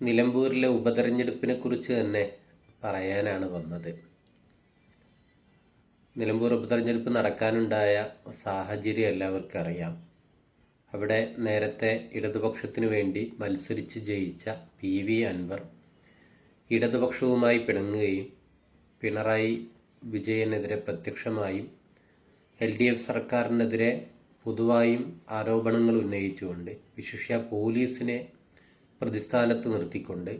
നിലമ്പൂരിലെ ഉപതെരഞ്ഞെടുപ്പിനെ കുറിച്ച് തന്നെ പറയാനാണ് വന്നത്. നിലമ്പൂർ ഉപതെരഞ്ഞെടുപ്പ് നടക്കാനുണ്ടായ സാഹചര്യം എല്ലാവർക്കും അറിയാം അവിടെ നേരത്തെ ഇടതുപക്ഷത്തിന് വേണ്ടി മത്സരിച്ച് ജയിച്ച പി. വി. അൻവർ ഇടതുപക്ഷവുമായി പിണങ്ങുകയും പിണറായി വിജയനെതിരെ പ്രത്യക്ഷമായും എൽ ഡി എഫ് സർക്കാരിനെതിരെ പൊതുവായും ആരോപണങ്ങൾ ഉന്നയിച്ചുകൊണ്ട് വിശിഷ്യ പോലീസിനെ പ്രതിസ്ഥാനത്ത് നിർത്തിക്കൊണ്ട്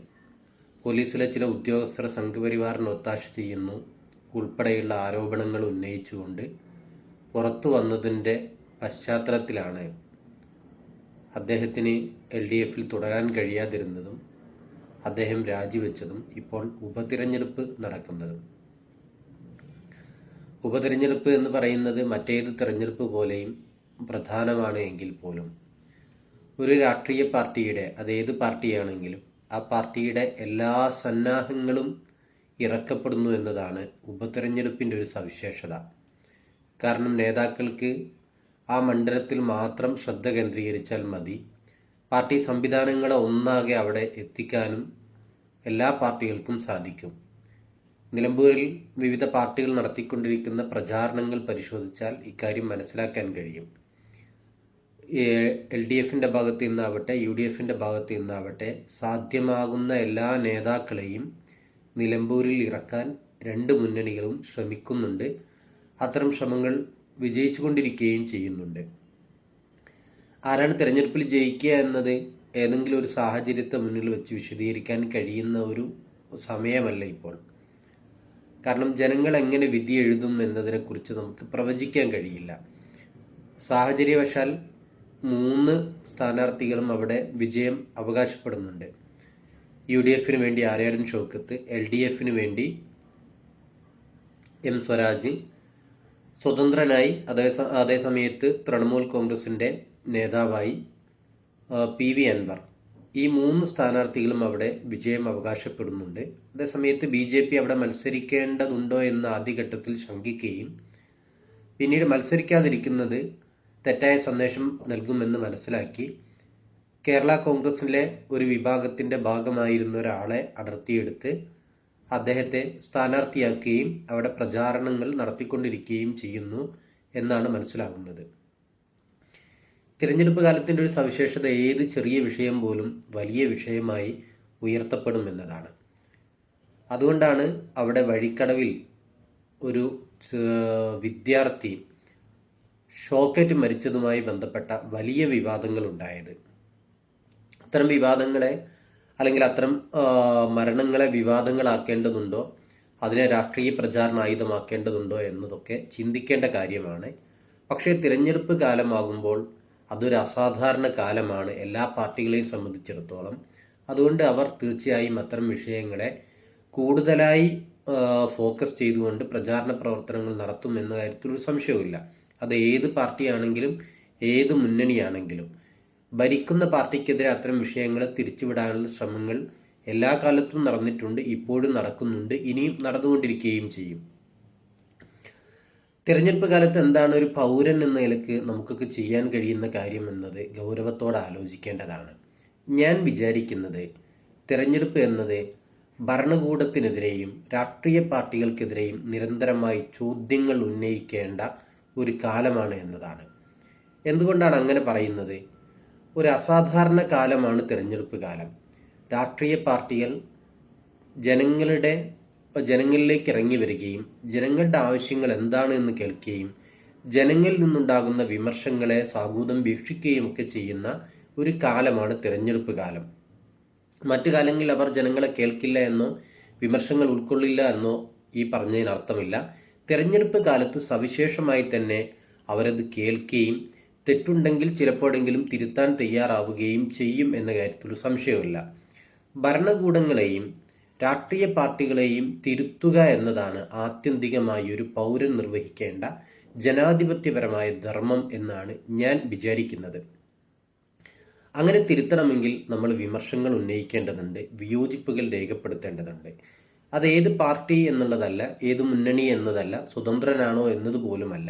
പോലീസിലെ ചില ഉദ്യോഗസ്ഥർ സംഘപരിവാറിന് ഒത്താശ ചെയ്യുന്നു. ഉൾപ്പെടെയുള്ള ആരോപണങ്ങൾ ഉന്നയിച്ചുകൊണ്ട് പുറത്തു വന്നതിന്റെ പശ്ചാത്തലത്തിലാണ് അദ്ദേഹത്തിന് എൽ ഡി എഫിൽ തുടരാൻ കഴിയാതിരുന്നതും അദ്ദേഹം രാജിവെച്ചതും ഇപ്പോൾ ഉപതിരഞ്ഞെടുപ്പ് നടക്കുന്നതും. ഉപതിരഞ്ഞെടുപ്പ് എന്ന് പറയുന്നത് മറ്റേത് തിരഞ്ഞെടുപ്പ് പോലെയും പ്രധാനമാണ് എങ്കിൽ പോലും ഒരു രാഷ്ട്രീയ പാർട്ടിയുടെ അത് ഏത് പാർട്ടിയാണെങ്കിലും ആ പാർട്ടിയുടെ എല്ലാ സന്നാഹങ്ങളും ഇറക്കപ്പെടുന്നു എന്നതാണ് ഉപതെരഞ്ഞെടുപ്പിന്റെ ഒരു സവിശേഷത. കാരണം നേതാക്കൾക്ക് ആ മണ്ഡലത്തിൽ മാത്രം ശ്രദ്ധ കേന്ദ്രീകരിച്ചാൽ മതി. പാർട്ടി സംവിധാനങ്ങളെ ഒന്നാകെ അവിടെ എത്തിക്കാനും എല്ലാ പാർട്ടികൾക്കും സാധിക്കും. നിലമ്പൂരിൽ വിവിധ പാർട്ടികൾ നടത്തിക്കൊണ്ടിരിക്കുന്ന പ്രചാരണങ്ങൾ പരിശോധിച്ചാൽ ഇക്കാര്യം മനസ്സിലാക്കാൻ കഴിയും. എൽ ഡി എഫിന്റെ ഭാഗത്ത് നിന്നാവട്ടെ യു ഡി എഫിന്റെ ഭാഗത്ത് നിന്നാവട്ടെ സാധ്യമാകുന്ന എല്ലാ നേതാക്കളെയും നിലമ്പൂരിൽ ഇറക്കാൻ രണ്ട് മുന്നണികളും ശ്രമിക്കുന്നുണ്ട്. അത്തരം ശ്രമങ്ങൾ വിജയിച്ചുകൊണ്ടിരിക്കുകയും ചെയ്യുന്നുണ്ട്. ആരാണ് തിരഞ്ഞെടുപ്പിൽ ജയിക്കുക എന്നത് ഏതെങ്കിലും ഒരു സാഹചര്യത്തെ മുന്നിൽ വെച്ച് വിശദീകരിക്കാൻ കഴിയുന്ന ഒരു സമയമല്ല ഇപ്പോൾ. കാരണം ജനങ്ങൾ എങ്ങനെ വിധി എഴുതും എന്നതിനെക്കുറിച്ച് നമുക്ക് പ്രവചിക്കാൻ കഴിയില്ല. സാഹചര്യവശാൽ മൂന്ന് സ്ഥാനാർത്ഥികളും അവിടെ വിജയം അവകാശപ്പെടുന്നുണ്ട്. യു ഡി എഫിന് വേണ്ടി ആര്യാടൻ ഷൗക്കത്ത് എൽ ഡി എഫിന് വേണ്ടി എം സ്വരാജ് സ്വതന്ത്രനായി അതേ അതേസമയത്ത് തൃണമൂൽ കോൺഗ്രസിന്റെ നേതാവായി പി വി അൻവർ. ഈ മൂന്ന് സ്ഥാനാർത്ഥികളും അവിടെ വിജയം അവകാശപ്പെടുന്നുണ്ട്. അതേസമയത്ത് ബി ജെ പി അവിടെ മത്സരിക്കേണ്ടതുണ്ടോ എന്ന് ആദ്യഘട്ടത്തിൽ ശങ്കിക്കുകയും പിന്നീട് മത്സരിക്കാതിരിക്കുന്നത് തെറ്റായ സന്ദേശം നൽകുമെന്ന് മനസ്സിലാക്കി കേരള കോൺഗ്രസിലെ ഒരു വിഭാഗത്തിന്റെ ഭാഗമായിരുന്ന ഒരാളെ അടർത്തിയെടുത്ത് അദ്ദേഹത്തെ സ്ഥാനാർത്ഥിയാക്കുകയും അവിടെ പ്രചാരണങ്ങൾ നടത്തിക്കൊണ്ടിരിക്കുകയും ചെയ്യുന്നു എന്നാണ് മനസ്സിലാകുന്നത്. തിരഞ്ഞെടുപ്പ് കാലത്തിന്റെ ഒരു സവിശേഷത ഏത് ചെറിയ വിഷയം പോലും വലിയ വിഷയമായി ഉയർത്തപ്പെടുമെന്നതാണ്. അതുകൊണ്ടാണ് അവിടെ വഴിക്കടവിൽ ഒരു വിദ്യാർത്ഥി ഷോക്കേറ്റ് മരിച്ചതുമായി ബന്ധപ്പെട്ട വലിയ വിവാദങ്ങൾ ഉണ്ടായത് അത്തരം വിവാദങ്ങളെ അല്ലെങ്കിൽ അത്തരം മരണങ്ങളെ വിവാദങ്ങളാക്കേണ്ടതുണ്ടോ? അതിനെ രാഷ്ട്രീയ പ്രചാരണ ആയുധമാക്കേണ്ടതുണ്ടോ എന്നതൊക്കെ ചിന്തിക്കേണ്ട കാര്യമാണ്. പക്ഷേ തിരഞ്ഞെടുപ്പ് കാലമാകുമ്പോൾ അതൊരു അസാധാരണ കാലമാണ് എല്ലാ പാർട്ടികളെയും സംബന്ധിച്ചിടത്തോളം. അതുകൊണ്ട് അവർ തീർച്ചയായും അത്തരം വിഷയങ്ങളെ കൂടുതലായി ഫോക്കസ് ചെയ്തുകൊണ്ട് പ്രചാരണ പ്രവർത്തനങ്ങൾ നടത്തും എന്ന കാര്യത്തിൽ ഒരു സംശയവുമില്ല. അത് ഏത് പാർട്ടിയാണെങ്കിലും ഏത് മുന്നണിയാണെങ്കിലും. ഭരിക്കുന്ന പാർട്ടിക്കെതിരെ അത്തരം വിഷയങ്ങൾ തിരിച്ചുവിടാനുള്ള ശ്രമങ്ങൾ എല്ലാ കാലത്തും നടന്നിട്ടുണ്ട് ഇപ്പോഴും നടക്കുന്നുണ്ട് ഇനിയും നടന്നുകൊണ്ടിരിക്കുകയും ചെയ്യും. തിരഞ്ഞെടുപ്പ് കാലത്ത് എന്താണ് ഒരു പൗരൻ എന്ന നിലയ്ക്ക് നമുക്കൊക്കെ ചെയ്യാൻ കഴിയുന്ന കാര്യം എന്നത് ഗൗരവത്തോടെ ആലോചിക്കേണ്ടതാണ്. ഞാൻ വിചാരിക്കുന്നത് തിരഞ്ഞെടുപ്പ് എന്നത് ഭരണകൂടത്തിനെതിരെയും രാഷ്ട്രീയ പാർട്ടികൾക്കെതിരെയും നിരന്തരമായി ചോദ്യങ്ങൾ ഉന്നയിക്കേണ്ട ഒരു കാലമാണ് എന്നതാണ്. എന്തുകൊണ്ടാണ് അങ്ങനെ പറയുന്നത്? ഒരു അസാധാരണ കാലമാണ് തിരഞ്ഞെടുപ്പ് കാലം. രാഷ്ട്രീയ പാർട്ടികൾ ജനങ്ങളുടെ ജനങ്ങളിലേക്ക് ഇറങ്ങി വരികയും ജനങ്ങളുടെ ആവശ്യങ്ങൾ എന്താണ് എന്ന് കേൾക്കുകയും ജനങ്ങളിൽ നിന്നുണ്ടാകുന്ന വിമർശങ്ങളെ സാഹൂതം വീക്ഷിക്കുകയും ഒക്കെ ചെയ്യുന്ന ഒരു കാലമാണ് തിരഞ്ഞെടുപ്പ് കാലം. മറ്റു കാലങ്ങളിൽ അവർ ജനങ്ങളെ കേൾക്കില്ല എന്നോ വിമർശങ്ങൾ ഉൾക്കൊള്ളില്ല എന്നോ ഈ പറഞ്ഞതിന് അർത്ഥമില്ല. തിരഞ്ഞെടുപ്പ് കാലത്ത് സവിശേഷമായി തന്നെ അവരത് കേൾക്കുകയും തെറ്റുണ്ടെങ്കിൽ ചിലപ്പോഴെങ്കിലും തിരുത്താൻ തയ്യാറാവുകയും ചെയ്യും എന്ന കാര്യത്തിൽ സംശയമില്ല ഭരണകൂടങ്ങളെയും രാഷ്ട്രീയ പാർട്ടികളെയും തിരുത്തുക എന്നതാണ് ആത്യന്തികമായി ഒരു പൗരൻ നിർവഹിക്കേണ്ട ജനാധിപത്യപരമായ ധർമ്മം എന്നാണ് ഞാൻ വിചാരിക്കുന്നത്. അങ്ങനെ തിരുത്തണമെങ്കിൽ നമ്മൾ വിമർശങ്ങൾ ഉന്നയിക്കേണ്ടതുണ്ട് വിയോജിപ്പുകൾ രേഖപ്പെടുത്തേണ്ടതുണ്ട്. അത് ഏത് പാർട്ടി എന്നുള്ളതല്ല ഏത് മുന്നണി എന്നതല്ല സ്വതന്ത്രനാണോ എന്നതുപോലുമല്ല.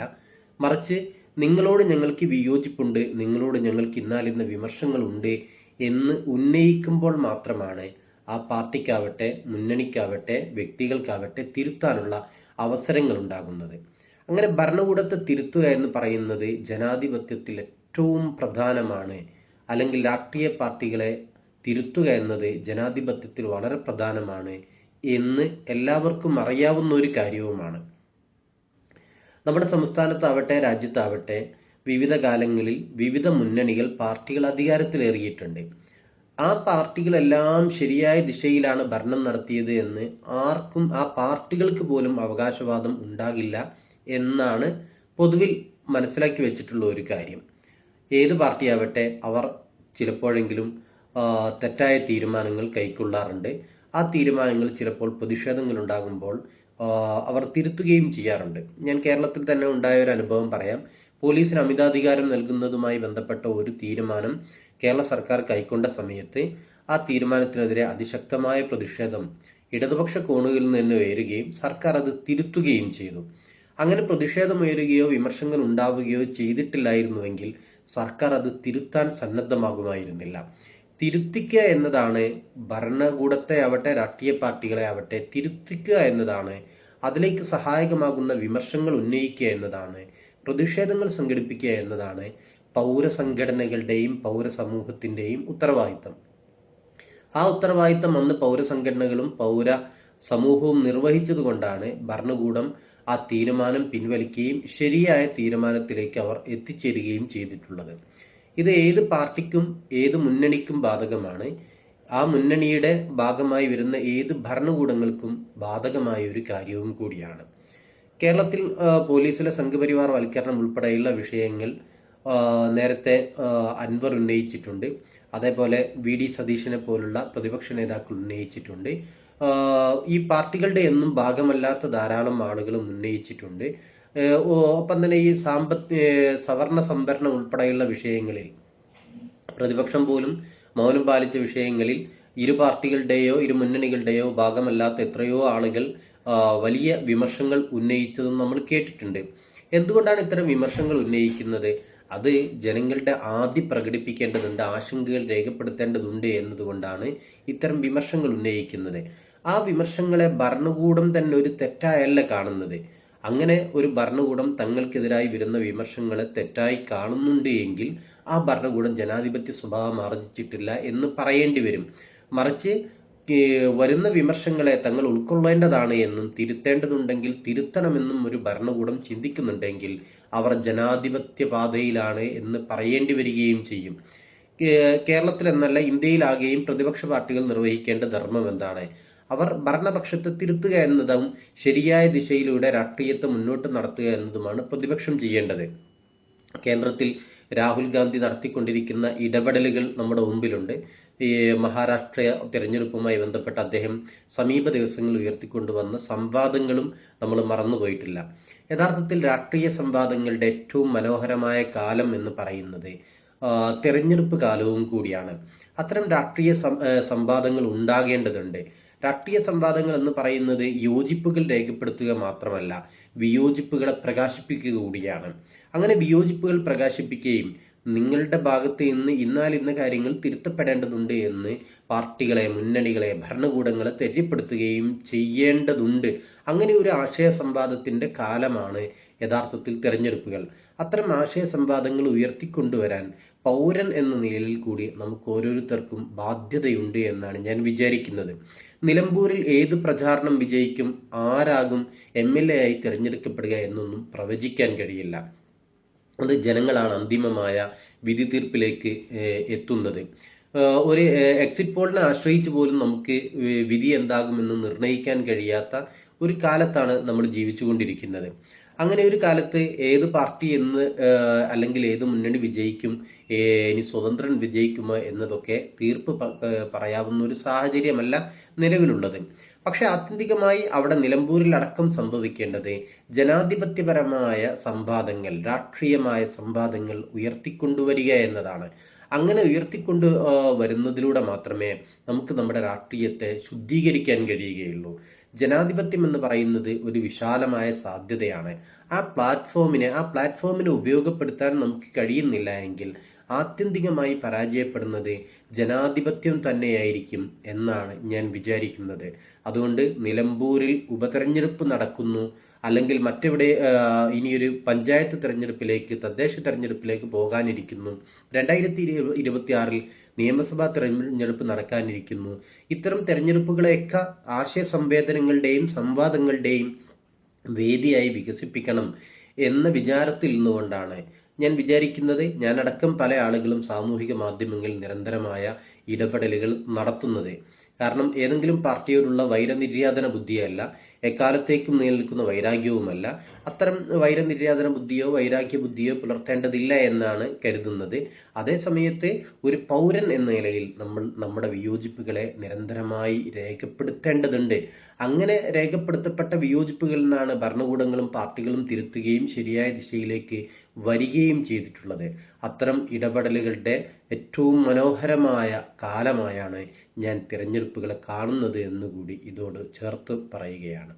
മറിച്ച് നിങ്ങളോട് ഞങ്ങൾക്ക് വിയോജിപ്പുണ്ട് നിങ്ങളോട് ഞങ്ങൾക്ക് ഇന്നാലിന്ന വിമർശങ്ങളുണ്ട് എന്ന് ഉന്നയിക്കുമ്പോൾ മാത്രമാണ് ആ പാർട്ടിക്കാവട്ടെ മുന്നണിക്കാവട്ടെ വ്യക്തികൾക്കാവട്ടെ തിരുത്താനുള്ള അവസരങ്ങൾ ഉണ്ടാകുന്നത് അങ്ങനെ ഭരണകൂടത്തെ തിരുത്തുക എന്ന് പറയുന്നത് ജനാധിപത്യത്തിൽ ഏറ്റവും പ്രധാനമാണ്. അല്ലെങ്കിൽ രാഷ്ട്രീയ പാർട്ടികളെ തിരുത്തുക എന്നത് ജനാധിപത്യത്തിൽ വളരെ പ്രധാനമാണ്. എന്ന് എല്ലാവർക്കും അറിയാവുന്ന ഒരു കാര്യവുമാണ്. നമ്മുടെ സംസ്ഥാനത്താവട്ടെ രാജ്യത്താവട്ടെ വിവിധ കാലങ്ങളിൽ വിവിധ മുന്നണികൾ പാർട്ടികൾ അധികാരത്തിലേറിയിട്ടുണ്ട്. ആ പാർട്ടികളെല്ലാം ശരിയായ ദിശയിലാണ് ഭരണം നടത്തിയത് എന്ന് ആർക്കും ആ പാർട്ടികൾക്ക് പോലും അവകാശവാദം ഉണ്ടാകില്ല എന്നാണ് പൊതുവിൽ മനസ്സിലാക്കി വെച്ചിട്ടുള്ള ഒരു കാര്യം. ഏത് പാർട്ടിയാവട്ടെ അവർ ചിലപ്പോഴെങ്കിലും തെറ്റായ തീരുമാനങ്ങൾ കൈക്കൊള്ളാറുണ്ട്. ആ തീരുമാനങ്ങൾ ചിലപ്പോൾ പ്രതിഷേധങ്ങൾ ഉണ്ടാകുമ്പോൾ അവർ തിരുത്തുകയും ചെയ്യാറുണ്ട്. ഞാൻ കേരളത്തിൽ തന്നെ ഉണ്ടായ ഒരു അനുഭവം പറയാം. പോലീസിന് അമിതാധികാരം നൽകുന്നതുമായി ബന്ധപ്പെട്ട ഒരു തീരുമാനം കേരള സർക്കാർ കൈക്കൊണ്ട സമയത്ത് ആ തീരുമാനത്തിനെതിരെ അതിശക്തമായ പ്രതിഷേധം ഇടതുപക്ഷ കോണുകളിൽ നിന്ന് ഉയരുകയും സർക്കാർ അത് തിരുത്തുകയും ചെയ്തു. അങ്ങനെ പ്രതിഷേധം ഉയരുകയോ വിമർശനങ്ങൾ ഉണ്ടാവുകയോ ചെയ്തിട്ടില്ലായിരുന്നുവെങ്കിൽ സർക്കാർ അത് തിരുത്താൻ സന്നദ്ധമാകുമായിരുന്നില്ല. തിരുത്തിക്കുക എന്നതാണ് ഭരണകൂടത്തെ ആവട്ടെ രാഷ്ട്രീയ പാർട്ടികളെ ആവട്ടെ തിരുത്തിക്കുക എന്നതാണ്. അതിലേക്ക് സഹായകമാകുന്ന വിമർശങ്ങൾ ഉന്നയിക്കുക എന്നതാണ്. പ്രതിഷേധങ്ങൾ സംഘടിപ്പിക്കുക എന്നതാണ് പൗരസംഘടനകളുടെയും പൗരസമൂഹത്തിന്റെയും ഉത്തരവാദിത്തം. ആ ഉത്തരവാദിത്തം അന്ന് പൗരസംഘടനകളും പൗര സമൂഹവും നിർവഹിച്ചതുകൊണ്ടാണ് ഭരണകൂടം ആ തീരുമാനം പിൻവലിക്കുകയും ശരിയായ തീരുമാനത്തിലേക്ക് അവർ എത്തിച്ചേരുകയും ചെയ്തിട്ടുള്ളത്. ഇത് ഏത് പാർട്ടിക്കും ഏത് മുന്നണിക്കും ബാധകമാണ്. ആ മുന്നണിയുടെ ഭാഗമായി വരുന്ന ഏത് ഭരണകൂടങ്ങൾക്കും ബാധകമായ ഒരു കാര്യവും കൂടിയാണ്. കേരളത്തിൽ പോലീസിലെ സംഘപരിവാർ വൽക്കരണം ഉൾപ്പെടെയുള്ള വിഷയങ്ങൾ നേരത്തെ അൻവർ ഉന്നയിച്ചിട്ടുണ്ട്. അതേപോലെ വി ഡി സതീശനെ പോലുള്ള പ്രതിപക്ഷ നേതാക്കൾ ഉന്നയിച്ചിട്ടുണ്ട്. ഈ പാർട്ടികളുടെ എന്നും ഭാഗമല്ലാത്ത ധാരാളം ആളുകളും ഉന്നയിച്ചിട്ടുണ്ട്. ഒപ്പം തന്നെ ഈ സാമ്പത്തിക സവർണ സംവരണം ഉൾപ്പെടെയുള്ള വിഷയങ്ങളിൽ പ്രതിപക്ഷം പോലും മൗനം പാലിച്ച വിഷയങ്ങളിൽ ഇരു പാർട്ടികളുടെയോ ഇരു മുന്നണികളുടെയോ ഭാഗമല്ലാത്ത എത്രയോ ആളുകൾ വലിയ വിമർശങ്ങൾ ഉന്നയിച്ചതും നമ്മൾ കേട്ടിട്ടുണ്ട്. എന്തുകൊണ്ടാണ് ഇത്തരം വിമർശങ്ങൾ ഉന്നയിക്കുന്നത്? അത് ജനങ്ങളുടെ ആദ്യം പ്രകടിപ്പിക്കേണ്ടതുണ്ട് ആശങ്കകൾ രേഖപ്പെടുത്തേണ്ടതുണ്ട് എന്നതുകൊണ്ടാണ് ഇത്തരം വിമർശങ്ങൾ ഉന്നയിക്കുന്നത്. ആ വിമർശങ്ങളെ ഭരണകൂടം തന്നെ ഒരു തെറ്റായല്ല കാണുന്നത്. അങ്ങനെ ഒരു ഭരണകൂടം തങ്ങൾക്കെതിരായി വരുന്ന വിമർശങ്ങളെ തെറ്റായി കാണുന്നുണ്ട് എങ്കിൽ ആ ഭരണകൂടം ജനാധിപത്യ സ്വഭാവം ആർജിച്ചിട്ടില്ല എന്ന് പറയേണ്ടി വരും. മറിച്ച് വരുന്ന വിമർശങ്ങളെ തങ്ങൾ ഉൾക്കൊള്ളേണ്ടതാണ് എന്നും തിരുത്തേണ്ടതുണ്ടെങ്കിൽ തിരുത്തണമെന്നും ഒരു ഭരണകൂടം ചിന്തിക്കുന്നുണ്ടെങ്കിൽ അവർ ജനാധിപത്യ പാതയിലാണ് എന്ന് പറയേണ്ടി വരികയും ചെയ്യും. കേരളത്തിൽ എന്നല്ല ഇന്ത്യയിലാകെയും പ്രതിപക്ഷ പാർട്ടികൾ നിർവഹിക്കേണ്ട ധർമ്മം എന്താണ്? അവർ ഭരണപക്ഷത്തെ തിരുത്തുക എന്നതും ശരിയായ ദിശയിലൂടെ രാഷ്ട്രീയത്തെ മുന്നോട്ട് നടത്തുക എന്നതുമാണ് പ്രതിപക്ഷം ചെയ്യേണ്ടത്. കേന്ദ്രത്തിൽ രാഹുൽ ഗാന്ധി നടത്തിക്കൊണ്ടിരിക്കുന്ന ഇടപെടലുകൾ നമ്മുടെ മുമ്പിലുണ്ട്. ഈ മഹാരാഷ്ട്ര തിരഞ്ഞെടുപ്പുമായി ബന്ധപ്പെട്ട് അദ്ദേഹം സമീപ ദിവസങ്ങളിൽ ഉയർത്തിക്കൊണ്ടുവന്ന സംവാദങ്ങളും നമ്മൾ മറന്നുപോയിട്ടില്ല യഥാർത്ഥത്തിൽ രാഷ്ട്രീയ സംവാദങ്ങളുടെ ഏറ്റവും മനോഹരമായ കാലം എന്ന് പറയുന്നത് തിരഞ്ഞെടുപ്പ് കാലവും കൂടിയാണ്. അത്തരം രാഷ്ട്രീയ സംവാദങ്ങൾ ഉണ്ടാകേണ്ടതുണ്ട്. രാഷ്ട്രീയ സംവാദങ്ങൾ എന്ന് പറയുന്നത് യോജിപ്പുകൾ രേഖപ്പെടുത്തുക മാത്രമല്ല വിയോജിപ്പുകളെ പ്രകാശിപ്പിക്കുക കൂടിയാണ്. അങ്ങനെ വിയോജിപ്പുകൾ പ്രകാശിപ്പിക്കുകയും നിങ്ങളുടെ ഭാഗത്ത് നിന്ന് ഇന്നാൽ ഇന്ന കാര്യങ്ങൾ തിരുത്തപ്പെടേണ്ടതുണ്ട് എന്ന് പാർട്ടികളെ മുന്നണികളെ ഭരണകൂടങ്ങളെ തെര്യപ്പെടുത്തുകയും ചെയ്യേണ്ടതുണ്ട്. അങ്ങനെ ഒരു ആശയ സംവാദത്തിന്റെ കാലമാണ് യഥാർത്ഥത്തിൽ തിരഞ്ഞെടുപ്പുകൾ. അത്തരം ആശയ സംവാദങ്ങൾ ഉയർത്തിക്കൊണ്ടുവരാൻ പൗരൻ എന്ന നിലയിൽ കൂടി നമുക്ക് ഓരോരുത്തർക്കും ബാധ്യതയുണ്ട് എന്നാണ് ഞാൻ വിചാരിക്കുന്നത്. നിലമ്പൂരിൽ ഏത് പ്രചാരണം വിജയിക്കും ആരാകും എം എൽ എ ആയി തിരഞ്ഞെടുക്കപ്പെടുക എന്നൊന്നും പ്രവചിക്കാൻ കഴിയില്ല. അത് ജനങ്ങളാണ് അന്തിമമായ വിധി തീർപ്പിലേക്ക് എത്തുന്നത്. ഒരു എക്സിറ്റ് പോളിനെ ആശ്രയിച്ച് പോലും നമുക്ക് വിധി എന്താകുമെന്ന് നിർണയിക്കാൻ കഴിയാത്ത ഒരു കാലത്താണ് നമ്മൾ ജീവിച്ചുകൊണ്ടിരിക്കുന്നത്. അങ്ങനെ ഒരു കാലത്ത് ഏത് പാർട്ടി എന്ന് അല്ലെങ്കിൽ ഏത് മുന്നണി വിജയിക്കും ഇനി സ്വതന്ത്രൻ വിജയിക്കുമോ എന്നതൊക്കെ തീർപ്പ് പറയാവുന്ന ഒരു സാഹചര്യമല്ല നിലവിലുള്ളത്. പക്ഷെ ആത്യന്തികമായി അവിടെ നിലമ്പൂരിൽ അടക്കം സംഭവിക്കേണ്ടത് ജനാധിപത്യപരമായ സംവാദങ്ങൾ രാഷ്ട്രീയമായ സംവാദങ്ങൾ ഉയർത്തിക്കൊണ്ടുവരിക എന്നതാണ്. അങ്ങനെ ഉയർത്തിക്കൊണ്ട് വരുന്നതിലൂടെ മാത്രമേ നമുക്ക് നമ്മുടെ രാഷ്ട്രീയത്തെ ശുദ്ധീകരിക്കാൻ കഴിയുകയുള്ളൂ. ജനാധിപത്യം എന്ന് പറയുന്നത് ഒരു വിശാലമായ സാധ്യതയാണ്. ആ പ്ലാറ്റ്ഫോമിനെ ആ പ്ലാറ്റ്ഫോമിനെ ഉപയോഗപ്പെടുത്താൻ നമുക്ക് കഴിയുന്നില്ല എങ്കിൽ ആത്യന്തികമായി പരാജയപ്പെടുന്നത് ജനാധിപത്യം തന്നെയായിരിക്കും എന്നാണ് ഞാൻ വിചാരിക്കുന്നത്. അതുകൊണ്ട് നിലമ്പൂരിൽ ഉപതെരഞ്ഞെടുപ്പ് നടക്കുന്നു. അല്ലെങ്കിൽ മറ്റെവിടെ ഇനിയൊരു പഞ്ചായത്ത് തെരഞ്ഞെടുപ്പിലേക്ക് തദ്ദേശ തെരഞ്ഞെടുപ്പിലേക്ക് പോകാനിരിക്കുന്നു. രണ്ടായിരത്തി ഇരുപത്തി ആറിൽ നിയമസഭാ തെരഞ്ഞെടുപ്പ് നടക്കാനിരിക്കുന്നു. ഇത്തരം തെരഞ്ഞെടുപ്പുകളെയൊക്കെ ആശയ സംവേദനങ്ങളുടെയും സംവാദങ്ങളുടെയും വേദിയായി വികസിപ്പിക്കണം എന്ന വിചാരത്തിൽ നിന്നുകൊണ്ടാണ് ഞാൻ വിചാരിക്കുന്നത് ഞാനടക്കം പല ആളുകളും സാമൂഹിക മാധ്യമങ്ങളിൽ നിരന്തരമായ ഇടപെടലുകൾ നടത്തുന്നത്. കാരണം ഏതെങ്കിലും പാർട്ടിയോടുള്ള വൈരനിര്യാതന ബുദ്ധിയല്ല. എക്കാലത്തേക്കും നിലനിൽക്കുന്ന വൈരാഗ്യവുമല്ല. അത്തരം വൈരനിര്യാതന ബുദ്ധിയോ വൈരാഗ്യ ബുദ്ധിയോ പുലർത്തേണ്ടതില്ല എന്നാണ് കരുതുന്നത്. അതേസമയത്ത് ഒരു പൗരൻ എന്ന നിലയിൽ നമ്മൾ നമ്മുടെ വിയോജിപ്പുകളെ നിരന്തരമായി രേഖപ്പെടുത്തേണ്ടതുണ്ട്. അങ്ങനെ രേഖപ്പെടുത്തപ്പെട്ട വിയോജിപ്പുകളിൽ നിന്നാണ് ഭരണകൂടങ്ങളും പാർട്ടികളും തിരുത്തുകയും ശരിയായ ദിശയിലേക്ക് വരികയും ചെയ്തിട്ടുള്ളത്. അത്തരം ഇടപെടലുകളുടെ ഏറ്റവും മനോഹരമായ കാലമായാണ് ഞാൻ തിരഞ്ഞെടുപ്പുകളെ കാണുന്നത് എന്നുകൂടി ഇതോട് ചേർത്ത് പറയുകയാണ്.